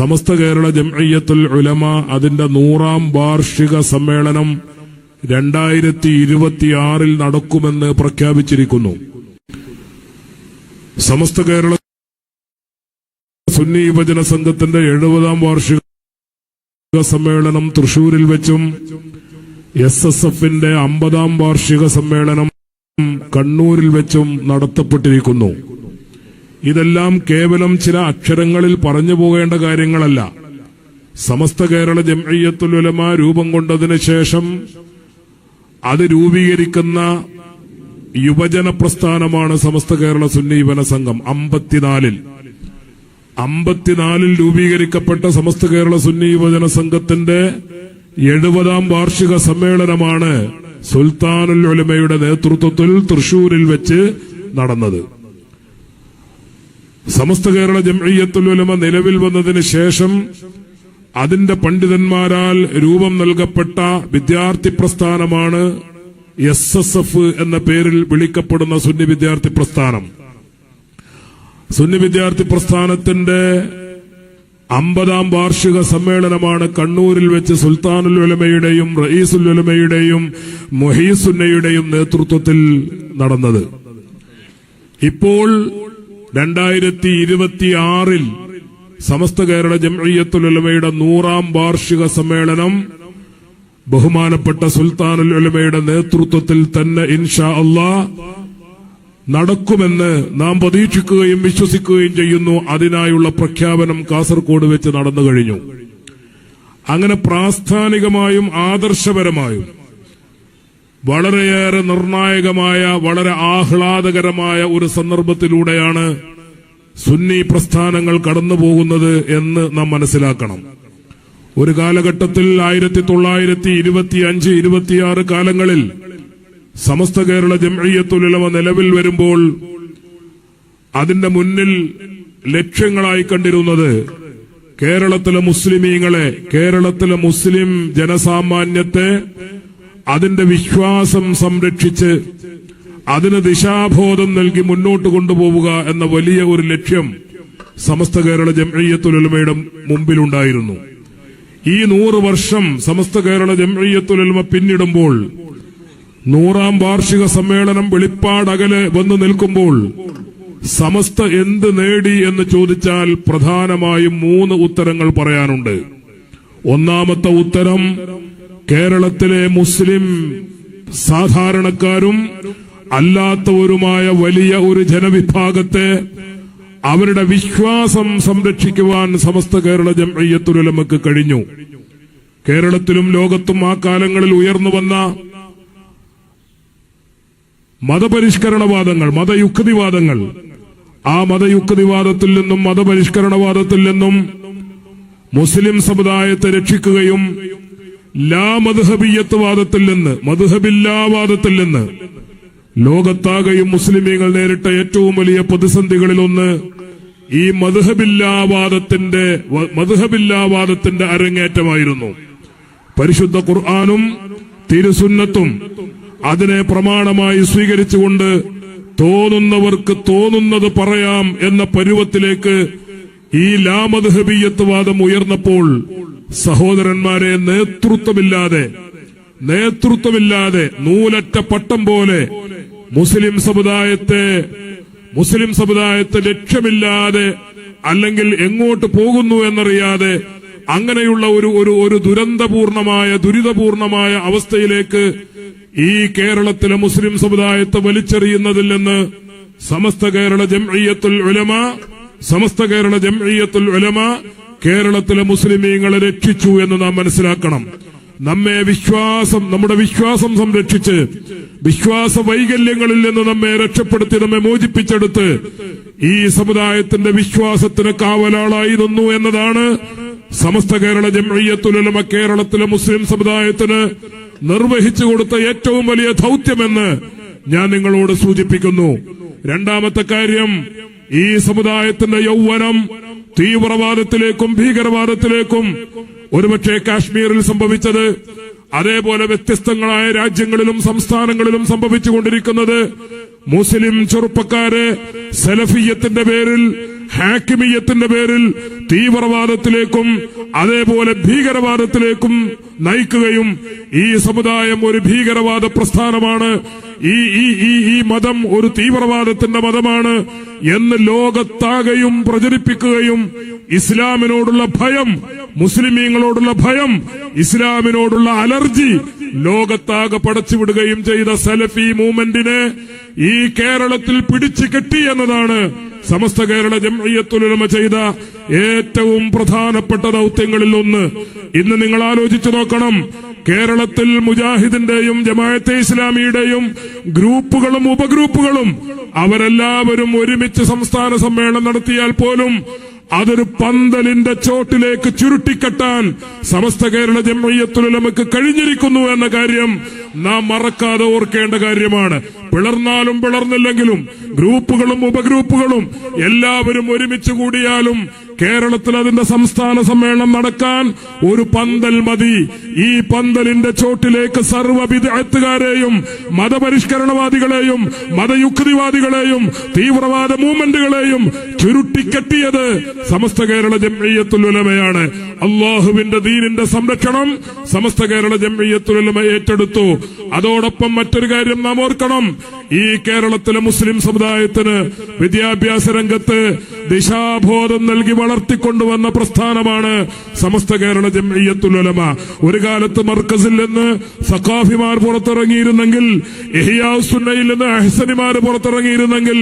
സമസ്ത കേരള ജംഇയ്യത്തുൽ ഉലമ അതിന്റെ നൂറാം വാർഷിക സമ്മേളനം രണ്ടായിരത്തി ഇരുപത്തിയാറിൽ നടക്കുമെന്ന് പ്രഖ്യാപിച്ചിരിക്കുന്നു. സമസ്ത കേരള സുന്നി യുവജന സംഘത്തിന്റെ എഴുപതാം വാർഷിക സമ്മേളനം തൃശൂരിൽ വെച്ചും എസ് എസ് എഫിന്റെ അമ്പതാം വാർഷിക സമ്മേളനം കണ്ണൂരിൽ വെച്ചും നടത്തപ്പെട്ടിരിക്കുന്നു. ഇതെല്ലാം കേവലം ചില അക്ഷരങ്ങളിൽ പറഞ്ഞു പോകേണ്ട കാര്യങ്ങളല്ല. സമസ്ത കേരള ജംഇയ്യത്തുൽ ഉലമ രൂപം കൊണ്ടതിനു ശേഷം അത് രൂപീകരിക്കുന്ന യുവജന പ്രസ്ഥാനമാണ് സമസ്ത കേരള സുന്നി സംഘം. അമ്പത്തിനാലിൽ. അമ്പത്തിനാലിൽ രൂപീകരിക്കപ്പെട്ട സമസ്ത കേരള സുന്നി യുവജന സംഘത്തിന്റെ എഴുപതാം വാർഷിക സമ്മേളനമാണ് സുൽത്താനുൽ ഉലമയുടെ നേതൃത്വത്തിൽ തൃശൂരിൽ വെച്ച് നടന്നത്. സമസ്ത കേരള ജംഇയ്യത്തുൽ ഉലമ നിലവിൽ വന്നതിന് ശേഷം അതിന്റെ പണ്ഡിതന്മാരാൽ രൂപം നൽകപ്പെട്ട വിദ്യാർത്ഥി പ്രസ്ഥാനമാണ് എസ് എസ് എഫ് എന്ന പേരിൽ വിളിക്കപ്പെടുന്ന സുന്നി വിദ്യാർത്ഥി പ്രസ്ഥാനം. സുന്നി വിദ്യാർത്ഥി പ്രസ്ഥാനത്തിന്റെ അമ്പതാം വാർഷിക സമ്മേളനമാണ് കണ്ണൂരിൽ വെച്ച് സുൽത്താനുൽ ഉലമയുടെയും റയീസുൽ ഉലമയുടെയും മൊഹീസുന്നയുടെയും നേതൃത്വത്തിൽ നടന്നത്. ഇപ്പോൾ രണ്ടായിരത്തി ഇരുപത്തിയാറിൽ സമസ്ത കേരള ജംഇയ്യത്തുലമയുടെ നൂറാം വാർഷിക സമ്മേളനം ബഹുമാനപ്പെട്ട സുൽത്താനുൽ ഉലമയുടെ നേതൃത്വത്തിൽ തന്നെ ഇൻഷാ അള്ളാ നടക്കുമെന്ന് നാം പ്രതീക്ഷിക്കുകയും വിശ്വസിക്കുകയും ചെയ്യുന്നു. അതിനായുള്ള പ്രഖ്യാപനം കാസർകോട് വെച്ച് നടന്നു കഴിഞ്ഞു. അങ്ങനെ പ്രാസ്ഥാനികമായും ആദർശപരമായും വളരെയേറെ നിർണായകമായ വളരെ ആഹ്ലാദകരമായ ഒരു സന്ദർഭത്തിലൂടെയാണ് സുന്നി പ്രസ്ഥാനങ്ങൾ കടന്നുപോകുന്നത് എന്ന് നാം മനസ്സിലാക്കണം. ഒരു കാലഘട്ടത്തിൽ ആയിരത്തി തൊള്ളായിരത്തി ഇരുപത്തി അഞ്ച് ഇരുപത്തിയാറ് കാലങ്ങളിൽ സമസ്ത കേരള ജംഇയ്യത്തുലമ നിലവിൽ വരുമ്പോൾ അതിന്റെ മുന്നിൽ ലക്ഷ്യങ്ങളായി കണ്ടിരുന്നത് കേരളത്തിലെ മുസ്ലിമീങ്ങളെ കേരളത്തിലെ മുസ്ലിം ജനസാമാന്യത്തെ അതിന്റെ വിശ്വാസം സംരക്ഷിച്ച് അതിന് ദിശാബോധം നൽകി മുന്നോട്ട് കൊണ്ടുപോവുക എന്ന വലിയ ഒരു ലക്ഷ്യം സമസ്ത കേരള ജംഇയ്യത്തുലമയുടെ മുമ്പിലുണ്ടായിരുന്നു. ഈ നൂറ് വർഷം സമസ്ത കേരള ജംഇയ്യത്തുലമ പിന്നിടുമ്പോൾ നൂറാം വാർഷിക സമ്മേളനം വെളിപ്പാടകലെ വന്നു നിൽക്കുമ്പോൾ സമസ്ത എന്ത് നേടി എന്ന് ചോദിച്ചാൽ പ്രധാനമായും മൂന്ന് ഉത്തരങ്ങൾ പറയാനുണ്ട്. ഒന്നാമത്തെ ഉത്തരം കേരളത്തിലെ മുസ്ലിം സാധാരണക്കാരും അല്ലാത്തവരുമായ വലിയ ഒരു ജനവിഭാഗത്തെ അവരുടെ വിശ്വാസം സംരക്ഷിക്കുവാൻ സമസ്ത കേരള ജംഅയ്യത്തുലമക്ക് കഴിഞ്ഞു. കേരളത്തിലും ലോകത്തും ആ കാലങ്ങളിൽ ഉയർന്നു വന്ന മതപരിഷ്കരണവാദങ്ങൾ മതയുക്തിവാദങ്ങൾ ആ മതയുക്തിവാദത്തിൽ നിന്നും മതപരിഷ്കരണവാദത്തിൽ നിന്നും മുസ്ലിം സമുദായത്തെ രക്ഷിക്കുകയും ലാ മധുഹബിയത്ത് വാദത്തിൽ നിന്ന് മധുഹബില്ലാവാദത്തിൽ നിന്ന് ലോകത്താകെയും മുസ്ലിമീങ്ങൾ നേരിട്ട ഏറ്റവും വലിയ പ്രതിസന്ധികളിൽ ഒന്ന് ഈ മധുഹബില്ലാവാദത്തിന്റെ മധുഹബില്ലാവാദത്തിന്റെ അരങ്ങേറ്റമായിരുന്നു. പരിശുദ്ധ ഖുർആാനും തിരുസുന്നത്തും അതിനെ പ്രമാണമായി സ്വീകരിച്ചുകൊണ്ട് തോന്നുന്നവർക്ക് തോന്നുന്നത് പറയാം എന്ന പരുവത്തിലേക്ക് ഈ ലാമദ്ഹബീയത്വവാദം ഉയർന്നപ്പോൾ സഹോദരന്മാരെ നേതൃത്വമില്ലാതെ നേതൃത്വമില്ലാതെ നൂലറ്റ പട്ടം പോലെ മുസ്ലിം സമുദായത്തെ മുസ്ലിം സമുദായത്തെ ലക്ഷ്യമില്ലാതെ അല്ലെങ്കിൽ എങ്ങോട്ട് പോകുന്നു എന്നറിയാതെ അങ്ങനെയുള്ള ഒരു ഒരു ഒരു ദുരന്തപൂർണമായ ദുരിതപൂർണമായ അവസ്ഥയിലേക്ക് ഈ കേരളത്തിലെ മുസ്ലിം സമുദായത്തെ വലിച്ചെറിയുന്നതിൽ നിന്ന് സമസ്ത കേരള ജംഇയ്യത്തുൽ ഉലമ സമസ്ത കേരള ജംഇയ്യത്തുൽ ഉലമ കേരളത്തിലെ മുസ്ലിമീങ്ങളെ രക്ഷിച്ചു എന്ന് നാം മനസ്സിലാക്കണം. നമ്മെ വിശ്വാസം നമ്മുടെ വിശ്വാസം സംരക്ഷിച്ച് വിശ്വാസ വൈകല്യങ്ങളിൽ നിന്ന് നമ്മെ രക്ഷപ്പെടുത്തി നമ്മെ മോചിപ്പിച്ചെടുത്ത് ഈ സമുദായത്തിന്റെ വിശ്വാസത്തിന് കാവലാളായി നിന്നു എന്നതാണ് സമസ്ത കേരള ജംഇയ്യത്തുലമ കേരളത്തിലെ മുസ്ലിം സമുദായത്തിന് നിർവഹിച്ചു കൊടുത്ത ഏറ്റവും വലിയ ദൗത്യമെന്ന് ഞാൻ നിങ്ങളോട് സൂചിപ്പിക്കുന്നു. രണ്ടാമത്തെ കാര്യം ഈ സമുദായത്തിന്റെ യൗവനം തീവ്രവാദത്തിലേക്കും ഭീകരവാദത്തിലേക്കും ഒരുപക്ഷെ കാശ്മീരിൽ സംഭവിച്ചത് അതേപോലെ വ്യത്യസ്തങ്ങളായ രാജ്യങ്ങളിലും സംസ്ഥാനങ്ങളിലും സംഭവിച്ചുകൊണ്ടിരിക്കുന്നത് മുസ്ലിം ചെറുപ്പക്കാരെ സലഫിയത്തിന്റെ പേരിൽ ഹാക്കിമിയത്തിന്റെ പേരിൽ തീവ്രവാദത്തിലേക്കും അതേപോലെ ഭീകരവാദത്തിലേക്കും നയിക്കുകയും ഈ സമുദായം ഒരു ഭീകരവാദ പ്രസ്ഥാനമാണ്. ഈ ഈ ഈ ഈ മതം ഒരു തീവ്രവാദത്തിന്റെ മതമാണ് എന്ന് ലോകത്താകെയും പ്രചരിപ്പിക്കുകയും ഇസ്ലാമിനോടുള്ള ഭയം മുസ്ലിമീങ്ങളോടുള്ള ഭയം ഇസ്ലാമിനോടുള്ള അലർജി ലോകത്താകെ പടച്ചുവിടുകയും ചെയ്ത സലഫി മൂവ്മെന്റിനെ ഈ കേരളത്തിൽ പിടിച്ചു കെട്ടി എന്നതാണ് സമസ്ത കേരള ജംഇയ്യത്തുലമ ചെയ്ത ഏറ്റവും പ്രധാനപ്പെട്ട ദൗത്യങ്ങളിൽ ഒന്ന്. ഇന്ന് നിങ്ങൾ ആലോചിച്ചു നോക്കണം. കേരളത്തിൽ മുജാഹിദിന്റെയും ജമാഅത്തെ ഇസ്ലാമിയുടെയും ഗ്രൂപ്പുകളും ഉപഗ്രൂപ്പുകളും അവരെല്ലാവരും ഒരുമിച്ച് സംസ്ഥാന സമ്മേളനം നടത്തിയാൽ പോലും അതൊരു പന്തലിന്റെ ചോട്ടിലേക്ക് ചുരുട്ടിക്കെട്ടാൻ സമസ്ത കേരള ജമയ്യത്തുലമക്ക് കഴിഞ്ഞിരിക്കുന്നു എന്ന കാര്യം നാം മറക്കാതെ ഓർക്കേണ്ട കാര്യമാണ്. പിളർന്നാലും പിളർന്നില്ലെങ്കിലും ഗ്രൂപ്പുകളും ഉപഗ്രൂപ്പുകളും എല്ലാവരും ഒരുമിച്ച് കൂടിയാലും കേരളത്തിൽ അതിന്റെ സംസ്ഥാന സമ്മേളനം നടക്കാൻ ഒരു പന്തൽ മതി. ഈ പന്തലിന്റെ ചോട്ടിലേക്ക് സർവ വിദഗ്ധക്കാരെയും മതപരിഷ്കരണവാദികളെയും മതയുക്തിവാദികളെയും തീവ്രവാദ മൂവ്മെന്റുകളെയും ചുരുട്ടിക്കെട്ടിയത് സമസ്ത കേരള ജംഇയ്യത്തുലമയാണ് അള്ളാഹുവിന്റെ ദീനിന്റെ സംരക്ഷണം സമസ്ത കേരള ജംഇയ്യത്തുലമ ഏറ്റെടുത്തു. അതോടൊപ്പം മറ്റൊരു കാര്യം നാം ഓർക്കണം. ഈ കേരളത്തിലെ മുസ്ലിം സമുദായത്തിന് വിദ്യാഭ്യാസ രംഗത്ത് ദിശാബോധം നൽകി വളർത്തിക്കൊണ്ടുവന്ന പ്രസ്ഥാനമാണ് സമസ്ത കേരള ജംഇയ്യത്തുലമ ഒരു കാലത്ത് മർക്കസിൽ നിന്ന് സഖാഫിമാർ പുറത്തിറങ്ങിയിരുന്നെങ്കിൽ എഹിയാസുന്നയിൽ നിന്ന് അഹ്സനിമാർ പുറത്തിറങ്ങിയിരുന്നെങ്കിൽ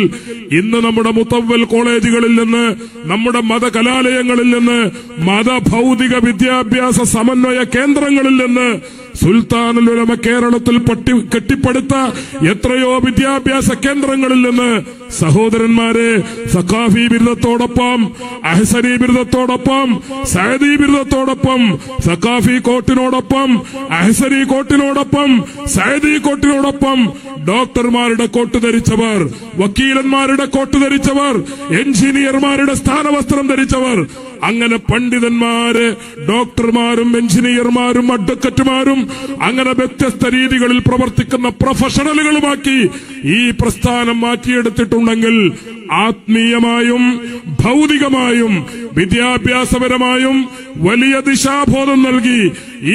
ഇന്ന് നമ്മുടെ മുത്തവൽ കോളേജുകളിൽ നിന്ന് നമ്മുടെ മതകലാലയങ്ങളിൽ നിന്ന് മതഭൗതിക വിദ്യാഭ്യാസ സമന്വയ കേന്ദ്രങ്ങളിൽ നിന്ന് സുൽത്താനുലുലമ കേരളത്തിൽ പട്ടി കെട്ടിപ്പടുത്ത എത്രയോ വിദ്യാഭ്യാസ കേന്ദ്രങ്ങളിൽ നിന്ന് സഹോദരന്മാരെ സഖാഫി ബിരുദത്തോടൊപ്പം അഹസരി ബിരുദത്തോടൊപ്പം സയദി ബിരുദത്തോടൊപ്പം സഖാഫി കോട്ടിനോടൊപ്പം അഹസരി കോട്ടിനോടൊപ്പം സയദി കോട്ടിനോടൊപ്പം ഡോക്ടർമാരുടെ കോട്ട് ധരിച്ചവർ വക്കീലന്മാരുടെ കോട്ട് ധരിച്ചവർ എഞ്ചിനീയർമാരുടെ സ്ഥാനവസ്ത്രം ധരിച്ചവർ അങ്ങനെ പണ്ഡിതന്മാര് ഡോക്ടർമാരും എഞ്ചിനീയർമാരും അഡ്വക്കറ്റുമാരും അങ്ങനെ വ്യത്യസ്ത രീതികളിൽ പ്രവർത്തിക്കുന്ന പ്രൊഫഷണലുകളുമാക്കി ഈ പ്രസ്ഥാനം മാറ്റിയെടുത്തിട്ടുണ്ടെങ്കിൽ ആത്മീയമായും ഭൗതികമായും വിദ്യാഭ്യാസപരമായും വലിയ ദിശാബോധം നൽകി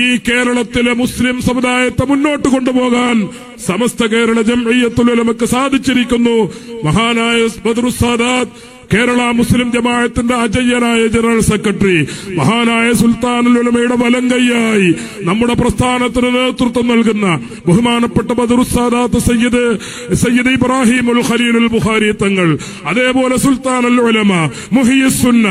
ഈ കേരളത്തിലെ മുസ്ലിം സമുദായത്തെ മുന്നോട്ട് കൊണ്ടുപോകാൻ സമസ്ത കേരള ജംഇയ്യത്തുലമക്ക് സാധിച്ചിരിക്കുന്നു. മഹാനായ ബദറുസാദാത്ത് കേരള മുസ്ലിം ജമാഅത്തിന്റെ അജയ്യനായ ജനറൽ സെക്രട്ടറി മഹാനായ സുൽത്താൻ ഉലമയുടെ വലങ്കയ്യായി നമ്മുടെ പ്രസ്ഥാനത്തിന് നേതൃത്വം നൽകുന്ന ബഹുമാനപ്പെട്ട ബദറുസാദാത്ത് സയ്യിദ് സയ്യിദ് ഇബ്രാഹിം ഉൽ ഖലീൽ ഉൽ ബുഹാരി തങ്ങൾ അതേപോലെ സുൽത്താൻ സുൽത്താനുൽ ഉലമ മുഹിയുസുന്ന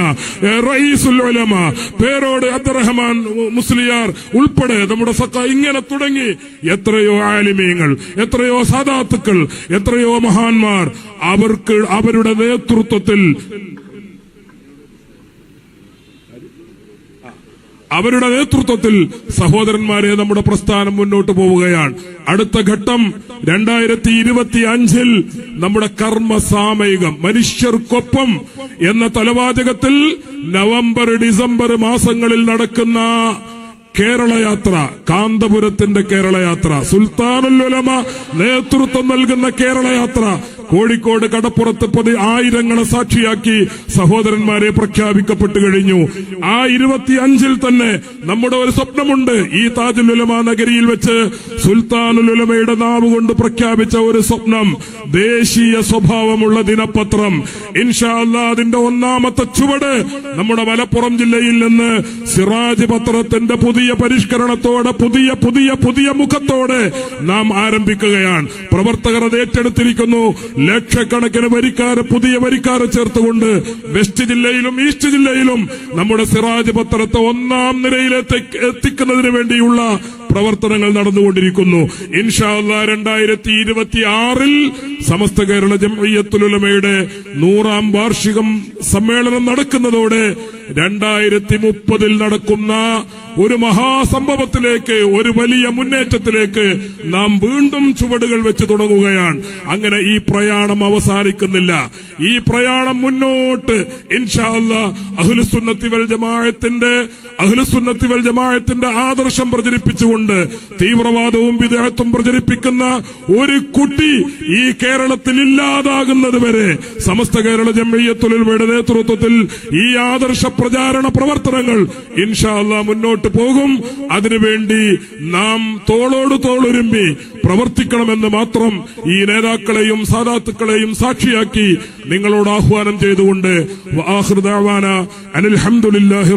റയീസുൽ ഉലമ പേരോട് അബ്ദുറഹ്മാൻ മുസ്ലിയാർ ഉൾപ്പെടെ നമ്മുടെ സക്ക ഇങ്ങനെ തുടങ്ങി. എത്രയോ ആലിമീങ്ങൾ എത്രയോ സാദാത്തുക്കൾ എത്രയോ മഹാന്മാർ അവർക്ക് അവരുടെ നേതൃത്വത്തിൽ അവരുടെ നേതൃത്വത്തിൽ സഹോദരന്മാരെ നമ്മുടെ പ്രസ്ഥാനം മുന്നോട്ട് പോവുകയാണ്. അടുത്ത ഘട്ടം രണ്ടായിരത്തി ഇരുപത്തി അഞ്ചിൽ നമ്മുടെ കർമ്മ സാമയികം മനുഷ്യർക്കൊപ്പം എന്ന തലവാചകത്തിൽ നവംബർ ഡിസംബർ മാസങ്ങളിൽ നടക്കുന്ന കേരളയാത്ര കാന്തപുരത്തിന്റെ കേരളയാത്ര സുൽത്താനുലുലമ നേതൃത്വം നൽകുന്ന കേരളയാത്ര കോഴിക്കോട് കടപ്പുറത്ത് പതി ആയിരങ്ങളെ സാക്ഷിയാക്കി സഹോദരന്മാരെ പ്രഖ്യാപിക്കപ്പെട്ടു കഴിഞ്ഞു. ആ ഇരുപത്തിയഞ്ചിൽ തന്നെ നമ്മുടെ ഒരു സ്വപ്നമുണ്ട്. ഈ താജുലുലമ നഗരിയിൽ വെച്ച് സുൽത്താനുലുലമയുടെ നാവ് കൊണ്ട് പ്രഖ്യാപിച്ച ഒരു സ്വപ്നം ദേശീയ സ്വഭാവമുള്ള ദിനപത്രം. ഇൻഷാ അല്ലാ അതിന്റെ ഒന്നാമത്തെ ചുവട് നമ്മുടെ മലപ്പുറം ജില്ലയിൽ നിന്ന് സിറാജ് പത്രത്തിന്റെ പുതിയ പരിഷ്കരണത്തോടെ പുതിയ പുതിയ പുതിയ മുഖത്തോടെ നാം ആരംഭിക്കുകയാണ്. പ്രവർത്തകർ അത് ഏറ്റെടുത്തിരിക്കുന്നു. ലക്ഷക്കണക്കിന് വരിക്കാരെ പുതിയ വരിക്കാരെ ചേർത്തുകൊണ്ട് വെസ്റ്റ് ജില്ലയിലും ഈസ്റ്റ് ജില്ലയിലും നമ്മുടെ സിറാജ് പത്രത്തെ ഒന്നാം നിരയിലെത്തി എത്തിക്കുന്നതിന് വേണ്ടിയുള്ള പ്രവർത്തനങ്ങൾ നടന്നുകൊണ്ടിരിക്കുന്നു. ഇൻഷാല്ല രണ്ടായിരത്തി ഇരുപത്തി ആറിൽ സമസ്ത കേരള ജംഇയ്യത്തുലുലമയുടെ നൂറാം വാർഷികം സമ്മേളനം നടക്കുന്നതോടെ രണ്ടായിരത്തി മുപ്പതിൽ നടക്കുന്ന ഒരു മഹാസംഭവത്തിലേക്ക് ഒരു വലിയ മുന്നേറ്റത്തിലേക്ക് നാം വീണ്ടും ചുവടുകൾ വെച്ച് തുടങ്ങുകയാണ്. അങ്ങനെ ഈ പ്രയാണം അവസാനിക്കുന്നില്ല. ഈ പ്രയാണം മുന്നോട്ട് ഇൻഷാല്ല അഹ്ലുസുന്നത്തി വൽ ജമാഅത്തിന്റെ അഹ്ലുസുന്നത്തി വൽ ജമാഅത്തിന്റെ ആദർശം പ്രചരിപ്പിച്ചുകൊണ്ട് തീവ്രവാദവും വിദേഹത്വം പ്രചരിപ്പിക്കുന്ന ഒരു കുട്ടി ഈ കേരളത്തിൽ ഇല്ലാതാകുന്നത് വരെ സമസ്ത കേരള ജംഇയ്യത്തുലമയുടെ നേതൃത്വത്തിൽ ഈ ആദർശ പ്രചാരണ പ്രവർത്തനങ്ങൾ ഇൻഷാല്ല മുന്നോട്ട് പോകും. അതിനുവേണ്ടി നാം തോളോട് തോളൊരുമ്പി പ്രവർത്തിക്കണമെന്ന് മാത്രം ഈ നേതാക്കളെയും സാദാത്തുക്കളെയും സാക്ഷിയാക്കി നിങ്ങളോട് ആഹ്വാനം ചെയ്തുകൊണ്ട് വആഖിറു ദഅവാന അനിൽ ഹംദുലില്ലാഹി